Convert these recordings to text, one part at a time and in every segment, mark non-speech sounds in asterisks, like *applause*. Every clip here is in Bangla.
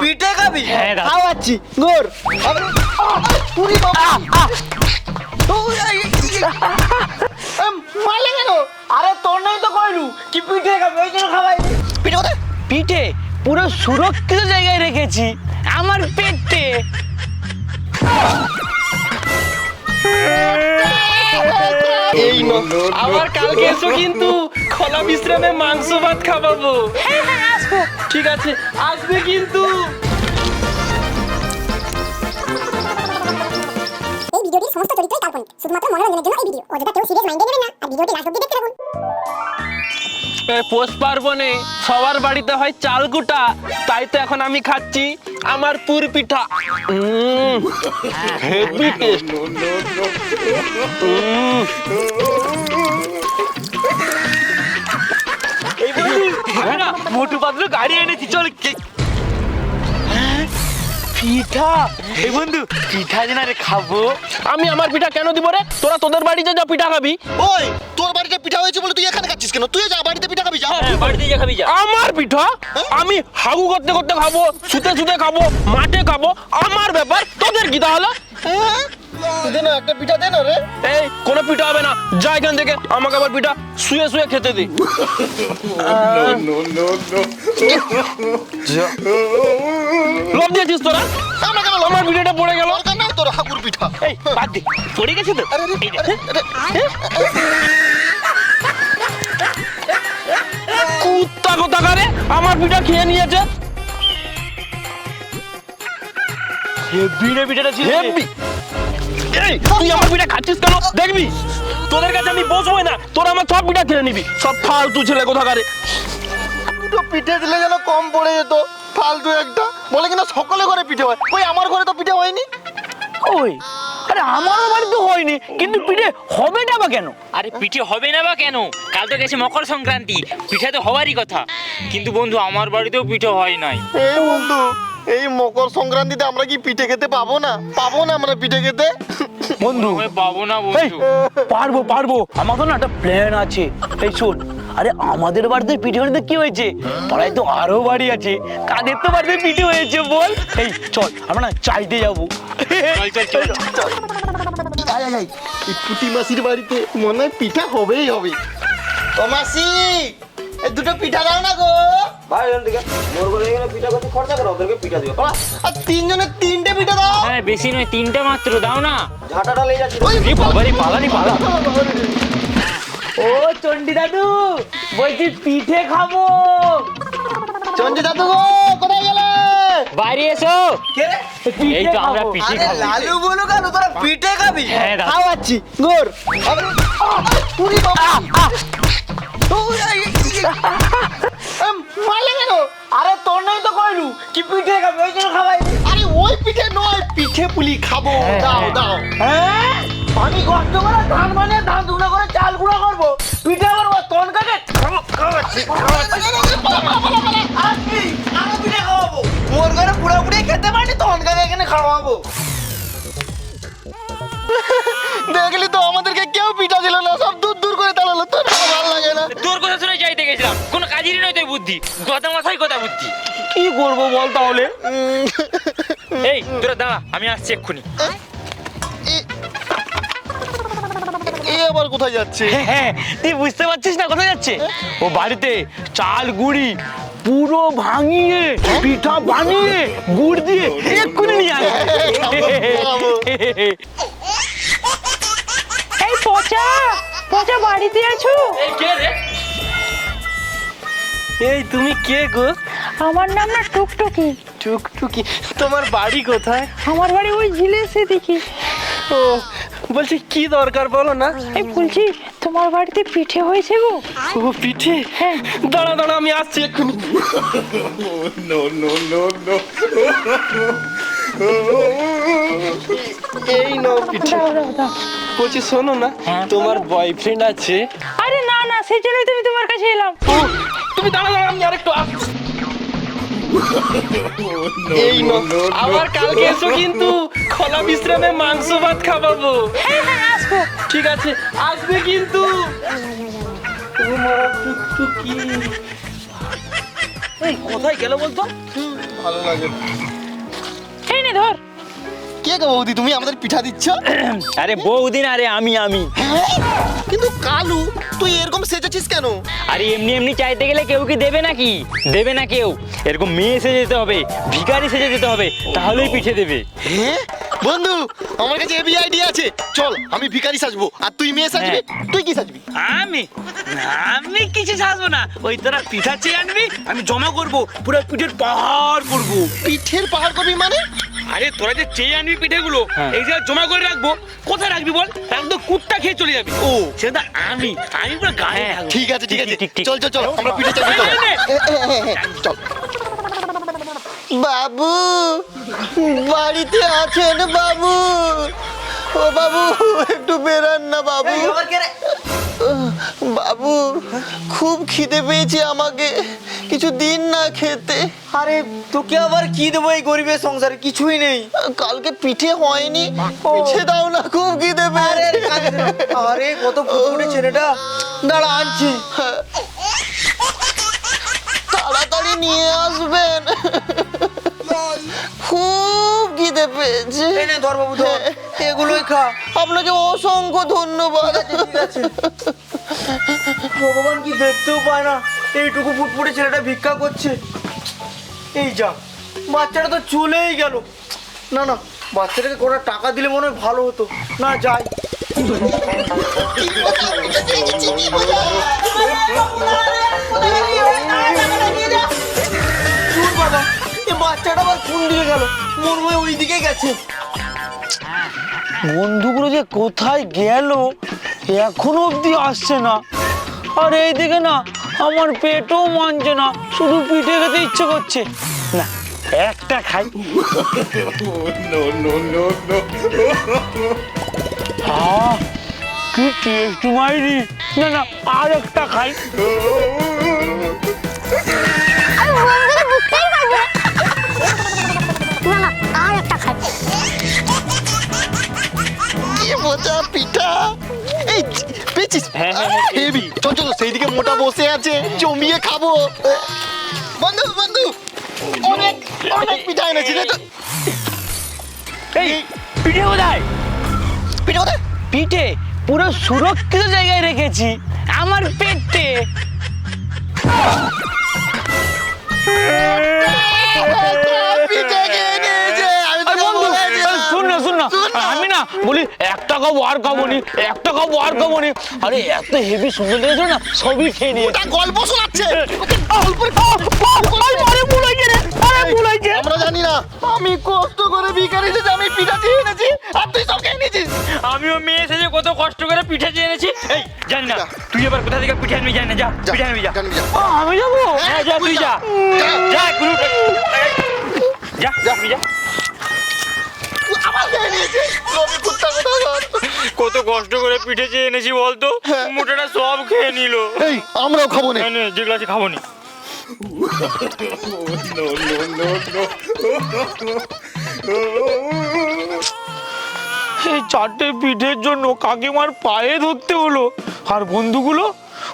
পিঠে খাবি? হ্যাঁ, দাদা। খাওয়াচ্ছি গোর। বাবা। এম, মারলে কেন? আরে তোর নাই তো কইলু কি পিঠে খাবি? ওই জন্য খাওয়াই পিঠে কোথায়? পিঠে পুরো সুরক্ষিত জায়গায় রেখেছি। আমার পেটে। এই নো আবার কালকে এসো কিন্তু খোলা বিশ্রামে মাংস ভাত খাওয়াবো। ঠিক আছে আসবে কিন্তু। এই ভিডিওটির সমস্ত চরিত্রই কাল্পনিক শুধুমাত্র মনোরঞ্জনের জন্য এই ভিডিও। অযথা কেউ সিরিয়াস মাইন্ডে নেবেন না আর ভিডিওটি লাস্ট অব্দি দেখতে থাকুন। পোষ পার্বণে সবার বাড়িতে হয় চাল কুটা তাই তো এখন আমি খাচ্ছি আমার পুর পিঠা। *laughs* Heavy taste. মোটু পাতলু গাড়ি এনেছি চল হ্যাঁ, পিঠা? এই বন্ধু পিঠা যে না রে খাব। আমি আমার পিঠা কেন দিব রে? তোরা তোদের বাড়িতে যা পিঠা খাবি। ওই তোর বাড়িতে পিঠা হয়েছে বলে তুই এখানে খাচ্ছিস কেন? তুই যা বাড়িতে পিঠা খাবি যা। বাড়িতে যা খাবি যা। আমার পিঠা আমি হাগু করতে করতে খাব শুতে শুতে খাব মাঠে খাব আমার ব্যাপার তোদের কি তাহলে? হ্যাঁ? দে না একটা পিঠা দে না রে। এই কোনো পিঠা যা এখান থেকে আমাকে আবার পিঠা শুয়ে শুয়ে খেতে দি। লোভ দিয়েছিস তোরা? আমরা কেন আমার পিঠাটা পড়ে গেল। তোর হাগুর পিঠা। এই বাদ দে। পড়ে গেছে তো। আরে। আরে, কুত্তা কোথা করে আমার পিঠা খেয়ে নিয়েছে। হেব্বি রে পিঠাটা ছিল। হেব্বি এই তুই আমার পিঠা খাচ্ছিস কেন? দেখবি? তোদের কাছে আমি বসবোই না। তোরা আমার সব পিঠা খেয়ে নিবি। সব ফালতু ছেলে কোথা করে দুটো পিঠে দিলে যেন কম পড়ে যেত। ফালতু একটা। বলে কিনা সকলে ঘরে পিঠে হয়। ওই আমার ঘরে তো পিঠে হয়নি? ওই আরে আমারও বাড়িতে হয়নি। কিন্তু পিঠে হবেটা বা কেন? আরে পিঠে হবে না বা কেন? কাল তো গেছে মকর সংক্রান্তি। পিঠা তো হওয়ারই কথা। কিন্তু বন্ধু আমার বাড়িতেও পিঠে হয় নাই। এই বন্ধু এই মকর সংক্রান্তিতে আমরা কি পিঠে খেতে পাবো না? পাবো না আমরা পিঠে খেতে? বন্ধু। পাবো না বন্ধু। পারব পারব। আমার তো না একটা প্ল্যান আছে। এই শোন আরে আমাদের বাড়িতে পিঠে বাড়িতে কি হয়েছে? পাড়ায় তো আরও বাড়ি আছে। কাদের তো বাড়িতে পিঠে হয়েছে বল? এই চল আমরা না চাইতে যাব। চল চল চল। আয় আয় আয়। এই পুটি মাসির বাড়িতে মনে হয় পিঠা হবেই হবে। ও মাসি এই দুটো পিঠা দাও না গো। ভাই এখান থেকে মোর বলে এখানে পিঠা করতে খরচা করো ওদেরকে পিঠা দিও আর তিনজনের তিনটে পিঠা দাও। হ্যাঁ বেশি নয় তিনটা মাত্র দাও না। ঝাঁটাটা লেগে যাচ্ছে। ওই পালা। ও চন্ডি দাদু বলছি পিঠে খাব। চন্ডী দাদু গো কোথায় গেলে? বাইরে এসো। পিঠে এই তো আমরা পিঠে খাব। লালু বলো কেন তোরা পিঠে খাবি। হ্যাঁ, খাওয়াচ্ছি গোর। আবার বাবা। মারলে কেন? আরে তোর নাই তো কইলু কি পিঠে খাবি? ওই জন্য খাওয়াই আরে ওই পিঠে নয় পিঠে পুলি খাব। দাও দাও। হ্যাঁ? আমি কষ্ট করে ধান বানিয়ে ধান দুগুলো করে চাল গুঁড়ো করব। পিঠে করব তোর কাছে আর পিঠে খাওয়াবো। মোর ঘরে পুরোপুরি খেতে পারিনি তোর কাছে এখানে খাওয়াবো। দেখলি কাজেরই নয় তোর বুদ্ধি কথা মাথায় কথা বুদ্ধি। কি করব বল তাহলে? এই তোরা দাঁড়া আমি আসছি এক্ষুনি। এ আবার কোথায় যাচ্ছে? হ্যাঁ তুই বুঝতে পারছিস না কোথায় যাচ্ছে? ও বাড়িতে চাল গুড়ি পুরো ভাঙিয়ে পিঠা বানিয়ে গুড় দিয়ে এক্ষুনি নিয়ে আসবে এই পচা পচা বাড়িতে আছো? এই কে রে? এই তুমি কে গো? আমার নাম না টুকটুকি। টুকটুকি তোমার বাড়ি কোথায়? আমার বাড়ি ওই ঝিলে সে দেখি ও বলছি কি দরকার বলো না? এই বলছি তোমার বাড়িতে পিঠে হয়েছে গো? ও পিঠে? হ্যাঁ। দাঁড়া দাঁড়া আমি আসছি এক্ষুনি। এই নাও পিঠে। দাও দাও দাও। বলছি শোনো না তোমার বয়ফ্রেন্ড আছে। আরে না না সেই জন্যই তুমি তোমার কাছে এলাম। ও, তুমি দাঁড়া দাঁড়া আমি আরেকটু আসছি *laughs* এই আবার কালকে এসো কিন্তু খোলা বিশ্রামে মাংস ভাত খাওয়াবো। হ্যাঁ হ্যাঁ আসব। ঠিক আছে আসবে কিন্তু। এই কোথায় গেল বলতো? ভালো লাগে ধর। কে গো বৌদি তুমি আমাদের পিঠা দিচ্ছ? *clears throat* আরে বহুদিন আরে আমি আমি। হ্যাঁ? কিন্তু কালু তুই এরকম সেজেছিস কেন? আরে এমনি এমনি চাইতে গেলে কেউ কি দেবে নাকি? দেবে না কেউ। এরকম মেয়ে সেজে যেতে হবে ভিখারি সেজে যেতে হবে তাহলেই পিঠে দেবে। হ্যাঁ? বন্ধু আমার কাছে এবি আইডিয়া আছে। চল আমি ভিখারি সাজবো। আর তুই মেয়ে সাজবি? তুই কি সাজবি? আমি? আমি কিছু সাজবো না। ওই তোরা পিঠা চেয়ে আনবি আমি জমা করব পুরো পিঠের পাহাড় করব। পিঠের পাহাড় করবি মানে? আরে তোরা যে চেয়ে আনবি পিঠেগুলো এই যে জমা করে রাখব কোথায় রাখবি বল? তাহলে তো কুত্তা খেয়ে চলে যাবি। ও। সেটা আমি আমি পুরো গায়ে থাকব। ঠিক আছে ঠিক আছে। চল চল চল আমরা পিঠে চাইবি চল। নে। চল। বাবু বাড়িতে আছেন বাবু? ও বাবু একটু বেরান না বাবু। বাবু খুব খিদে পেয়েছে আমাকে। কিছু দিন না খেতে। আরে তোকে আবার কি দেবো এই গরিবের সংসারে? কিছুই নেই। কালকে পিঠে হয়নি। পিঠে দাও না খুব খিদে পেয়েছে। আরে কত ফুটফুটে ছেলেটা দাঁড়া আনছি। তাড়াতাড়ি নিয়ে আসবেন। খুব খিদে পেয়েছে। ধর বাবু ধর। এগুলোই খা। আপনাকে অসংখ্য ধন্যবাদ। ভগবান কি দেখতেও পায় না? এইটুকু ফুটফুটে ছেলেটা ভিক্ষা করছে। এই যা, বাচ্চাটা তো চলেই গেল। না না, বাচ্চাটাকে কোটা টাকা দিলে মনে হয় ভালো হতো। না, যাই। বাচ্চাটা আবার কোন দিকে গেল? মনে হয় ওই দিকে গেছে। বন্ধুগুলো যে কোথায় গেল এখনও অবধি আসছে না। আর এইদিকে না আমার পেটও মানছে না শুধু পিঠে খেতে ইচ্ছে করছে। না একটা খাই। কি টেস্ট মাইরি। না না আর একটা খাই হ্যাঁ, হ্যাঁ, হ্যাঁ, চল চল সেই দিকে মোটা বসে আছে জমিয়ে খাব। বন্ধু বন্ধু অনেক অনেক পিঠা এনেছি রে তো এই পিঠে কোথায়? পিঠা কোথায়? পিঠে পুরো সুরক্ষিত জায়গায় রেখেছি আমার পেটে। বলি একটা খাব আর খাব নি একটা খাব আর খাব নি আরে এত হেভি সুন্দর লেগেছে না সবই খেয়ে নিয়ে ওটা গল্প শোনাচ্ছে। আরে ভুলাইছে রে আরে ভুলাইছে আমরা জানি না। আমি কষ্ট করে ভিখারি যে আমি পিঠা দিয়ে এনেছি আর তুই সব খেয়ে নিয়েছিস। আমিও মেয়ে সেজে কত কষ্ট করে পিঠে চেয়ে এনেছি। এই জানি না তুই এবার কোথা থেকে পিঠে আনবি জানি না যা পিঠে আনবি যা। আমি যাব? হ্যাঁ যা তুই যা। যা। যা। যা। কত কষ্ট করে পিঠে চেয়ে এনেছি বলতো? মোটাটা সব খেয়ে নিল। এই আমরাও খাব না। যেগুলো আছে খাব নি। এই চারটে পিঠের জন্য কাকিমার পায়ে ধরতে হলো। আর বন্ধুগুলো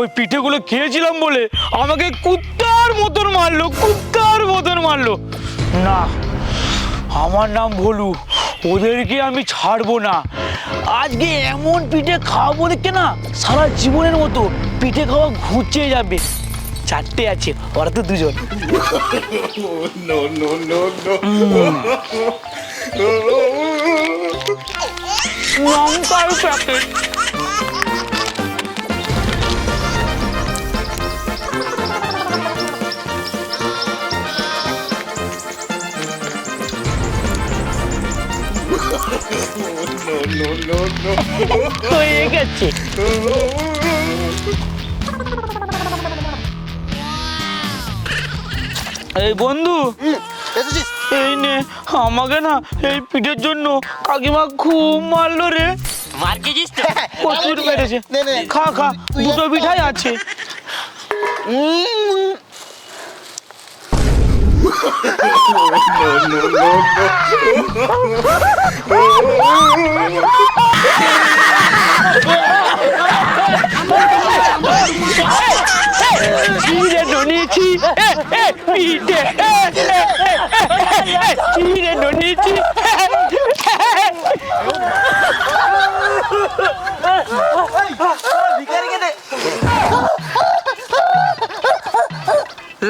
ওই পিঠেগুলো খেয়েছিলাম বলে আমাকে কুত্তার মতন মারলো কুত্তার মতন মারলো। না আমার নাম ভোলু। ওদেরকে আমি ছাড়বো না। আজকে এমন পিঠে খাওয়াবো দেখে না সারা জীবনের মতো পিঠে খাওয়া ঘুচে যাবে। চারটে আছে ওরা তো দুজন। লঙ্কার প্যাকেট হয়ে *laughs* গেছে এই বন্ধু এসেছিস? এই নে আমাকে না এই পিঠের জন্য কাকিমা খুব মারলো রে। মার খেয়েছিস তো প্রচুর মেরেছে। নে, নে। খা খা দুটো পিঠাই আছে।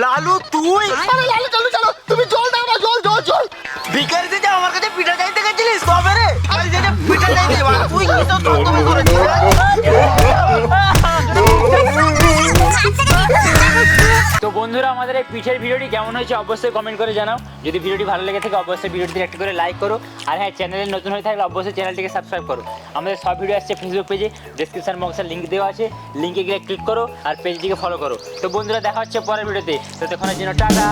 লালু তুই? লালু চলো। তুমি জল দাও না জল জল জল। ভিখারিতে যে আমার কাছে পিঠা চাইতে গেছিলিস রে? যে যে পিঠা চাইতে তুই কি তো তুমি করেছিস তো বন্ধুরা আমাদের এই পিঠের ভিডিওটি কেমন হয়েছে অবশ্যই কমেন্ট করে জানাও। যদি ভিডিওটি ভালো লেগে থাকে অবশ্যই ভিডিওটি একটা করে লাইক করো। আর হ্যাঁ চ্যানেলে নতুন হয়ে থাকলে অবশ্যই চ্যানেলটিকে সাবস্ক্রাইব করো। আমাদের সব ভিডিও আসছে ফেসবুক পেজে ডিসক্রিপশন বক্সে লিঙ্ক দেওয়া আছে। লিঙ্কে গিয়ে ক্লিক করো আর পেজটিকে ফলো করো। তো বন্ধুরা দেখা হচ্ছে পরের ভিডিওতে ততক্ষণের জন্য টাটা।